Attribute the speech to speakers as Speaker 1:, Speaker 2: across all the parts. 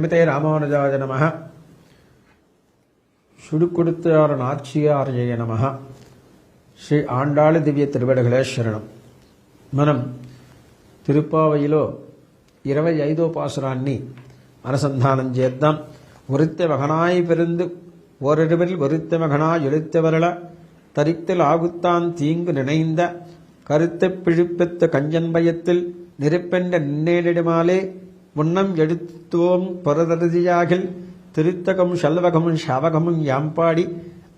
Speaker 1: நிமித்தே ராமானுஜாய நம சுடுக்கொடுத்தார நாச்சியாரிய நம ஸ்ரீ ஆண்டாளு திவ்ய திருவிடகளே சரணம். మనం తిరుప్పావయిలో ఇరవై ఐదో పాసురాన్ని అనుసంధానం చేద్దాం ఒరిత్తె మగనాయి పెరుందు ఓరెరువరిల్ ఒరిత్తె మగనా ఎడుత్తెవరల தரித்தில் ஆகுத்தான் தீங்கு நினைந்த. கருத்த பிழிப்பெத்த கஞ்சன்பயத்தில் நெருப்பெண்ட நின்னேடிடுமாலே முன்னம் எடுத்தோம் பரதரதியாகில் திருத்தகம் ஷல்வகமும் ஷாவகமும் యాంపాడి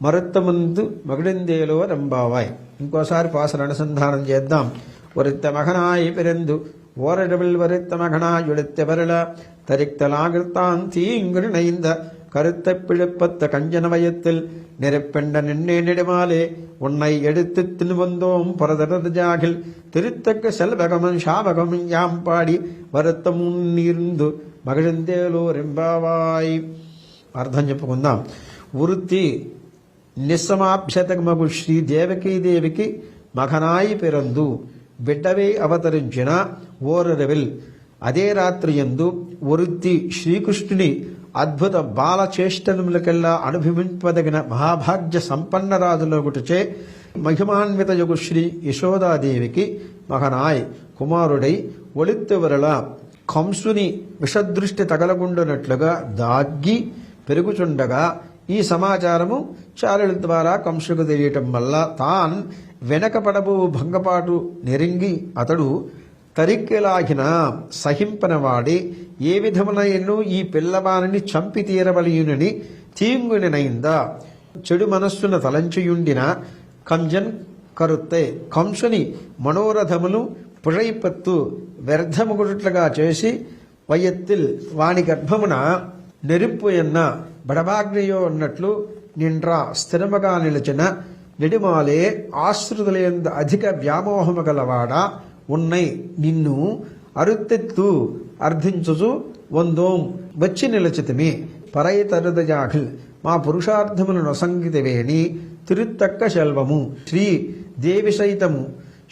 Speaker 1: మరత్త ముందు మగిడిందేలో రంబావాయ్ ఇంకోసారి పాసన అనుసంధానం చేద్దాం వరిత్త మహనాయి పెరందు ఓరడబిల్ వరిత్త మగనాయుడిత్త బరళ తరిక్తలాగృతాంతీంగుణైంద கருத்தை பிழப்பத்த கஞ்சன வயத்தில் நெருப்பெண்ட நின்னே நெடுமாலே உன்னை எடுத்து தின்னு வந்தோம் பரதரது ஜாகில் திருத்தக்க செல்வகமும் சாபகமும் யாம் பாடி வருத்தமும் நீர்ந்து మగళందేలో రెంబావాయ్ అర్థం చెప్పుకుందాం వృత్తి నిస్సమాభ్యతమగు శ్రీ దేవకీదేవికి మగనాయి పెరందు బిడ్డవే అవతరించిన ఓరరవిల్ అదే రాత్రి ఎందు వృత్తి శ్రీకృష్ణుని అద్భుత బాలచేష్టనములకెల్లా అనుభవింపదగిన మహాభాగ్య సంపన్న రాజులొకటిచే మహిమాన్విత యొగు శ్రీ యశోదాదేవికి మహనాయ్ కుమారుడై ఒళిత్తెవరల కంసుని విషదృష్టి తగలగుండునట్లుగా దాగ్గి పెరుగుచుండగా ఈ సమాచారము చారుల ద్వారా కంసుకు తెలియటం వల్ల తాన్ వెనకపడబో భంగపాటు నెరింగి అతడు తరిక్కెలాగిన సహింపనవాడి ఏ విధమునైనను ఈ పిల్లవానిని చంపి తీరవలయునని తీంగునినైందా. చెడు మనస్సున తలంచియుండిన కంజన్ కరుత్తే కంసుని మనోరథములు పుషైపత్తు వ్యర్థముగుట్లుగా చేసి వయత్తిల్ వాని గర్భమున నెరుపు ఎన్న బడబాగ్నియో అన్నట్లు నిండ్రా స్థిరముగా నిలిచిన నిడిమాలే ఆశ్రుతులేంద అధిక వ్యామోహము గలవాడ. ఉన్నై నిన్ను అరుత్తెత్తు అర్థించుచు వందోం. వచ్చి నిలచితిమి. పరైతరుదజాఖిల్ మా పురుషార్థమును నొసంగితివేని తిరుత్తక్క శల్వము. శ్రీ దేవి సైతము.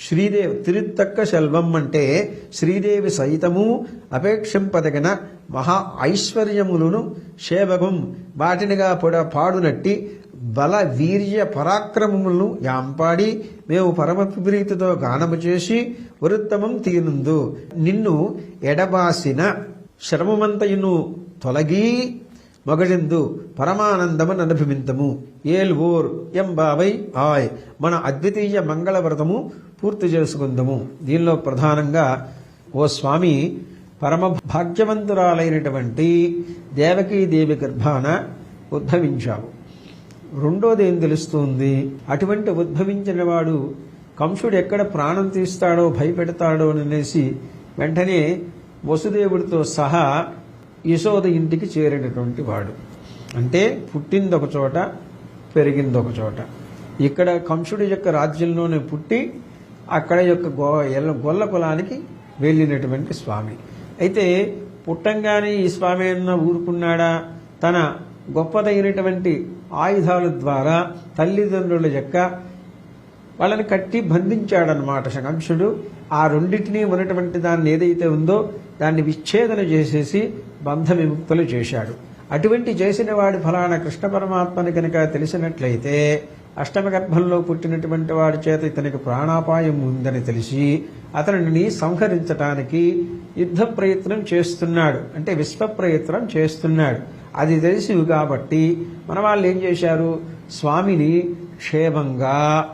Speaker 1: శ్రీదేవి తిరుత్తక్క శల్వం అంటే శ్రీదేవి సైతము అపేక్షింపదగిన మహా ఐశ్వర్యములను సేవకం. వాటినిగా పొడ పాడునట్టి బల వీర్య పరాక్రమములను యాంపాడి మేము పరమ ప్రీతితో గానము చేసి వృత్తమం తీనుందు. నిన్ను ఎడబాసిన శ్రమమంతయును తొలగి మగడిందు పరమానందమని అనుభవింతము ఏల్ ఓర్ ఎంబాబై ఆయ్ మన అద్వితీయ మంగళవ్రతము పూర్తి చేసుకుందాము. దీనిలో ప్రధానంగా ఓ స్వామి పరమ భాగ్యవంతురాలైనటువంటి దేవకీదేవి గర్భాన ఉద్భవించావు. రెండోది ఏం తెలుస్తుంది? అటువంటి ఉద్భవించిన వాడు కంసుడు ఎక్కడ ప్రాణం తీస్తాడో భయపెడతాడో అనేసి వెంటనే వసుదేవుడితో సహా యశోద ఇంటికి చేరినటువంటి వాడు. అంటే పుట్టింది ఒక చోట పెరిగింది ఒక చోట. ఇక్కడ కంసుడి యొక్క రాజ్యంలోనే పుట్టి అక్కడ యొక్క గో ఎల్ల- గొల్ల కులానికి వెళ్ళినటువంటి స్వామి. అయితే పుట్టంగానే ఈ స్వామి అన్న ఊరుకున్నాడా? తన గొప్పదైనటువంటి ఆయుధాల ద్వారా తల్లిదండ్రుల యొక్క వాళ్ళని కట్టి బంధించాడనమాట కంసుడు ఆ రెండింటినీ ఉన్నటువంటి దాన్ని ఏదైతే ఉందో దాన్ని విచ్ఛేదన చేసేసి బంధ విముక్తులు చేశాడు. అటువంటి చేసిన వాడి ఫలానా కృష్ణ పరమాత్మని కనుక తెలిసినట్లయితే అష్టమ గర్భంలో పుట్టినటువంటి వాడి చేత ఇతనికి ప్రాణాపాయం ఉందని తెలిసి అతనిని సంహరించటానికి యుద్ధ ప్రయత్నం చేస్తున్నాడు. అంటే విశ్వ ప్రయత్నం చేస్తున్నాడు. అది తెలిసి కాబట్టి మన వాళ్ళు ఏం చేశారు? స్వామిని క్షేమంగా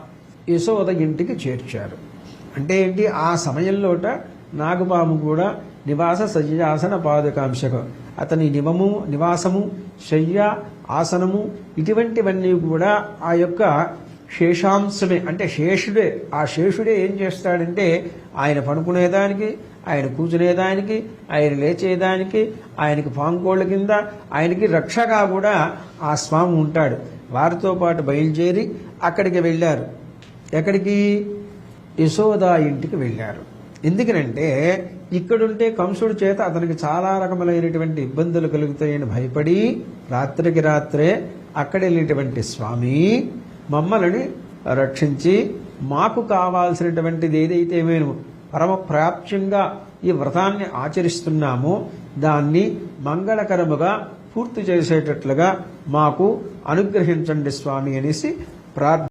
Speaker 1: యశోద ఇంటికి చేర్చారు. అంటే ఏంటి? ఆ సమయంలోట నాగబాము కూడా నివాస సజ్జాసన పాదుకాంశకం అతని నివము నివాసము శయ్య ఆసనము ఇటువంటివన్నీ కూడా ఆ యొక్క శేషాంశమే. అంటే శేషుడే. ఆ శేషుడే ఏం చేస్తాడంటే ఆయన పడుకునేదానికి ఆయన కూర్చునేదానికి ఆయన లేచేదానికి ఆయనకి పాంకోళ్ళ కింద ఆయనకి రక్షగా కూడా ఆ స్వామి ఉంటాడు. వారితో పాటు బయలుదేరి అక్కడికి వెళ్ళారు. ఎక్కడికి? యశోదా ఇంటికి వెళ్ళారు. ఎందుకనంటే ఇక్కడుంటే కంసుడి చేత అతనికి చాలా రకములైనటువంటి ఇబ్బందులు కలుగుతాయని భయపడి రాత్రికి రాత్రే అక్కడ వెళ్ళేటువంటి స్వామి మమ్మల్ని రక్షించి మాకు కావాల్సినటువంటిది ఏదైతే మేము పరమ ప్రాప్యంగా ఈ వ్రతాన్ని ఆచరిస్తున్నామో దాన్ని మంగళకరముగా పూర్తి చేసేటట్లుగా మాకు అనుగ్రహించండి స్వామి అనేసి ప్రార్థన